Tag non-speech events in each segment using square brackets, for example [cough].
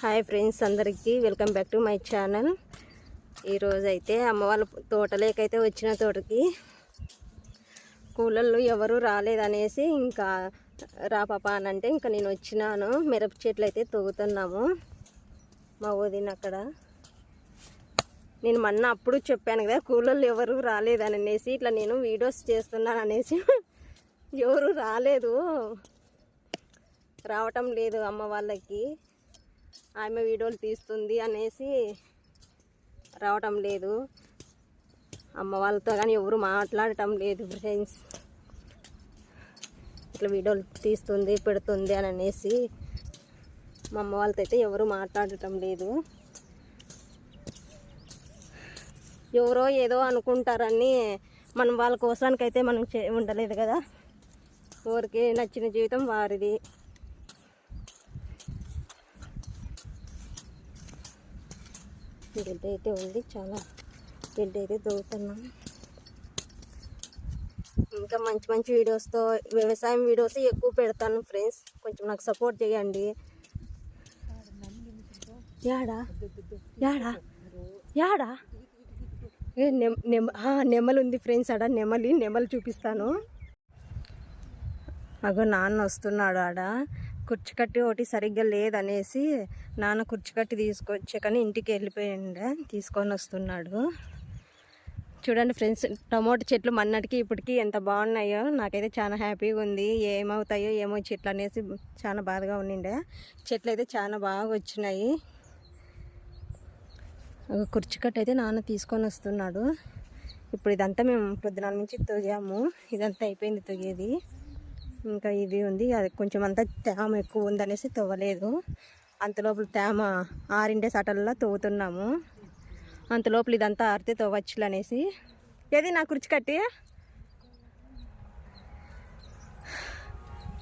Hi friends అందరికీ welcome back to my channel. ఈరోజు అయితే అమ్మ వాళ్ళ తోటలేకైతే వచ్చిన తోటకి కూలర్లు ఎవరు రాలేదనేసి ఇంకా రా పాప అని అంటే ఇంకా నేను వచ్చినాను. మిరప చెట్లు అయితే తోగుతున్నాము మా వదిన అక్కడ. నేను మొన్న అప్పుడు చెప్పాను కదా కూలర్లు ఎవరు రాలేదని అనేసి ఇట్లా నేను వీడియోస్ చేస్తున్నాను అనేసి. ఎవరు రాలేదు. రావటం లేదు అమ్మ వాళ్ళకి. ఆమె వీడియోలు తీస్తుంది అనేసి రావటం లేదు. అమ్మ వాళ్ళతో కానీ ఎవరు మాట్లాడటం లేదు ఫ్రెండ్స్ ఇట్లా వీడియోలు తీస్తుంది పెడుతుంది అని అనేసి మా అమ్మ వాళ్ళతో అయితే ఎవరు మాట్లాడటం లేదు. ఎవరో ఏదో అనుకుంటారని మనం వాళ్ళ కోసానికైతే మనం చే ఉండలేదు కదా. ఊరికి నచ్చిన జీవితం వారిది. గడ్డ అయితే ఉంది. చాలా గడ్డ అయితే దొరుకుతున్నాం ఇంకా మంచి మంచి వీడియోస్తో వ్యవసాయం వీడియోస్ ఎక్కువ పెడతాను ఫ్రెండ్స్ కొంచెం నాకు సపోర్ట్ చేయండి. యాడా? యాడా? యాడా? నెమ్ నెమ నెమలు నెమలి ఉంది ఫ్రెండ్స్ ఆడ నెమలి నెమలి చూపిస్తాను. అగో నాన్న వస్తున్నాడు ఆడ. కుర్చీ కట్టి ఒకటి సరిగ్గా లేదనేసి నాన్న కుర్చీ కట్టి తీసుకొచ్చే కానీ ఇంటికి వెళ్ళిపోయిండే తీసుకొని వస్తున్నాడు. చూడండి ఫ్రెండ్స్ టమోటా చెట్లు మన్నటికి ఇప్పటికీ ఎంత బాగున్నాయో నాకైతే చాలా హ్యాపీగా ఉంది. ఏమవుతాయో ఏమో చెట్లు అనేసి చాలా బాధగా ఉండిండే చెట్లు అయితే చాలా బాగా వచ్చినాయి. ఒక కుర్చీ కట్ట అయితే నాన్న తీసుకొని వస్తున్నాడు. ఇప్పుడు ఇదంతా మేము పొద్దున నుంచి తొగాము ఇదంతా అయిపోయింది తొగేది ఇంకా ఇది ఉంది. అది కొంచెం అంతా తేమ ఎక్కువ ఉందనేసి తవ్వలేదు. అంతలోపల తేమ ఆరిండే సటల్లో తవ్వుతున్నాము. అంతలోపల ఇదంతా ఆరితే తవ్వచ్చు అనేసి ఏది నా కుర్చి కట్టి?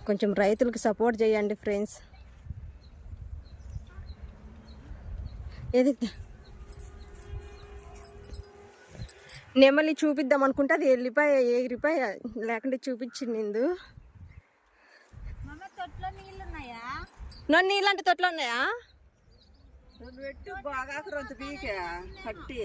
కొంచెం రైతులకు సపోర్ట్ చేయండి ఫ్రెండ్స్. ఏది? నెమలి చూపిద్దాం అనుకుంటే అది వెళ్ళిపోయా ఎగిరిపాయ లేకుంటే చూపించింది నిందు తొట్లో నీళ్ళు ఉన్నాయా నన్ను నీళ్ళంటే తొట్లు ఉన్నాయా? పెట్టు బాగా పీక కట్టి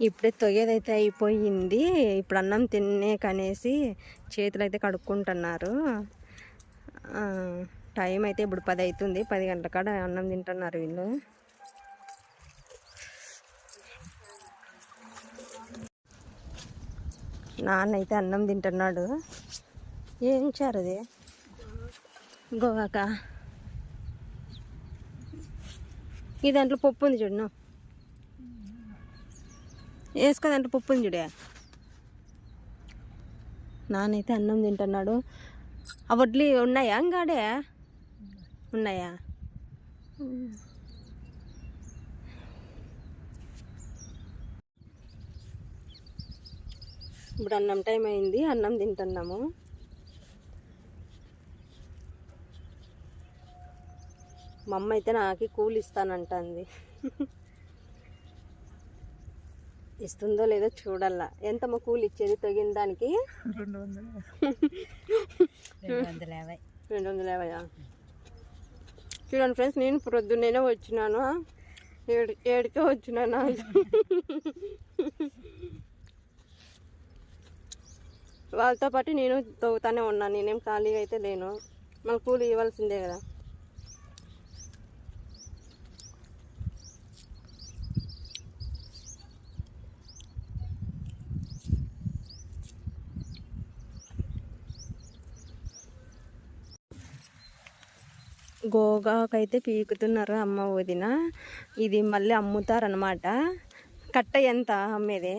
ఇప్పుడే తొయ్యేదైతే అయిపోయింది. ఇప్పుడు అన్నం తినే కనేసి చేతులు అయితే కడుక్కుంటున్నారు. ఆ, టైం అయితే ఇప్పుడు పది అవుతుంది. పది గంటల కాడ అన్నం తింటున్నారు వీళ్ళు. నాన్న అయితే అన్నం తింటున్నాడు. ఏం చారు అది గోవాక? ఈ దాంట్లో పప్పు ఉంది చూడు వేసుకో దాంట్లో పప్పు ఉంది చూడే. నాన్నైతే అన్నం తింటున్నాడు. ఆ వడ్లు ఉన్నాయా? ఇంకాడే? ఉన్నాయా? ఇప్పుడు అన్నం టైం అయింది అన్నం తింటున్నాము. మా అమ్మ అయితే నాకు కూలి ఇస్తానంటుంది. ఇస్తుందో లేదో చూడాలా ఎంతమ్మ కూలి ఇచ్చేది తగిన దానికి? రెండు వందలు. రెండు వందల యాభై. రెండు వందల యాభైయా? చూడండి ఫ్రెండ్స్ నేను ప్రొద్దున్నేనే వచ్చినాను. ఏడు ఏడుకే వచ్చినాను వాళ్ళతో పాటు నేను తవ్వుతానే ఉన్నాను నేనేం ఖాళీగా అయితే లేను. మళ్ళీ కూలి ఇవ్వాల్సిందే కదా. గోగాకైతే పీకుతున్నారు అమ్మ వదిన. ఇది మళ్ళీ అమ్ముతారనమాట కట్ట ఎంత అమ్మేది.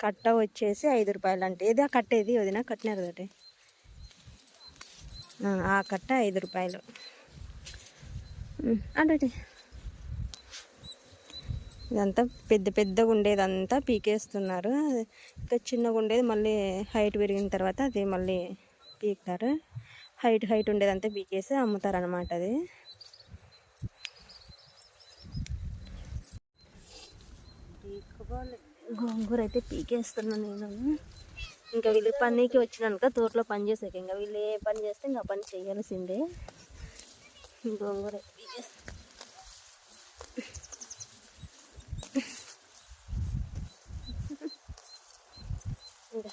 కట్ట వచ్చేసి ఐదు రూపాయలు అంటే ఏదో ఆ కట్ట వదిన? కట్టినారు ఒకటి ఆ కట్ట ఐదు రూపాయలు. అంటే ఇదంతా పెద్ద పెద్దగా ఉండేదంతా పీకేస్తున్నారు. ఇంకా చిన్నగా ఉండేది మళ్ళీ హైట్ పెరిగిన తర్వాత అది మళ్ళీ పీకుతారు. హైట్ హైట్ ఉండేదంతా పీకేసి అమ్ముతారు అనమాట అది గోంగూర అయితే పీకేస్తున్నాను నేను. ఇంకా వీళ్ళు పనికి వచ్చినాక తోటలో పని చేసాక. ఇంకా వీళ్ళు ఏ పని చేస్తే ఇంకా పని చేయాల్సిందే. గోంగూర అయితే ఇంకా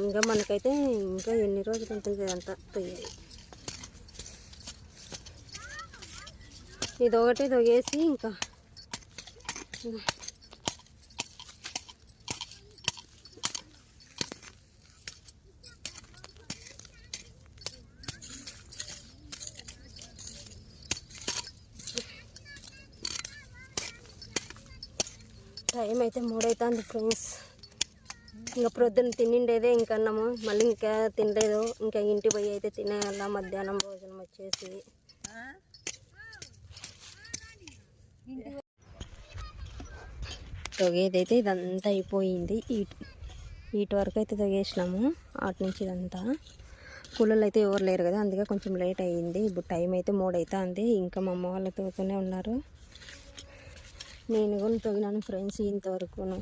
ఇంకా మనకైతే ఇంకా ఎన్ని రోజులు ఉంటుంది అంతా తొయ్యాలి. ఇది ఒకటి తొగేసి ఇంకా. టైం అయితే మూడైతుంది ఫ్రెండ్స్. ఇంకా ప్రొద్దున తినిండేదే ఇంకా అన్నము. మళ్ళీ ఇంకా తినలేదు. ఇంకా ఇంటి పోయి అయితే తినేయాల మధ్యాహ్నం భోజనం వచ్చేసి. తొగేదైతే ఇదంతా అయిపోయింది ఇటు ఇటు వరకు అయితే తొగేసినాము అటు నుంచి ఇదంతా కూలర్లు అయితే ఎవరు లేరు కదా అందుకే కొంచెం లేట్ అయ్యింది ఇప్పుడు టైం అయితే మూడు అవుతుంది ఇంకా మా అమ్మ వాళ్ళు తోగుతూనే ఉన్నారు నేను కూడా తొగినాను ఫ్రెండ్స్ ఇంతవరకును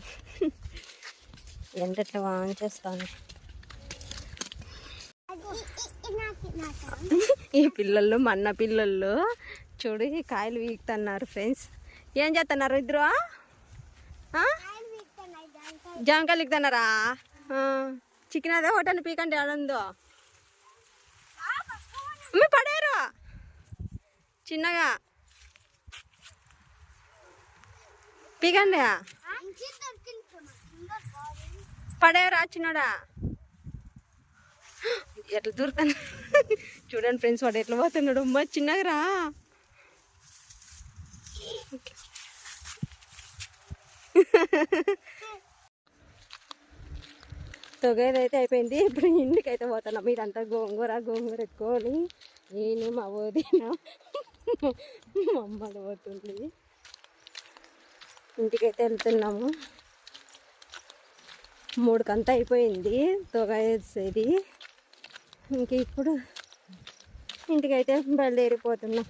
ఎంతట్లా వాన్ చేస్తాను ఈ పిల్లలు మన్న పిల్లలు చూడు ఈ కాయలు వీకుతున్నారు ఫ్రెండ్స్ ఏం చేస్తున్నారు ఇద్దరు? జామకాయలు వీకుతున్నారా? చికెన్ అదే హోటల్ పీకండి ఆడందో. అమ్మ పడారు. చిన్నగా. పీకండి. పడేరా చిన్నడా. ఎట్లా దూరుతాను? చూడండి ఫ్రెండ్స్ వాడు ఎట్లా పోతున్నాడు? అమ్మ చిన్నగా రా. [laughs] తొగేదైతే అయిపోయింది. ఇప్పుడు ఇంటికి అయితే పోతున్నాం. మీరంతా గోంగూర గోంగూర ఎక్కువని నేను మా వదిన మమ్మల్ని పోతుంది ఇంటికైతే వెళ్తున్నాము. మూడుకంతా అయిపోయింది తొగేసేది. ఇంక ఇప్పుడు ఇంటికైతే బయలుదేరిపోతున్నాం.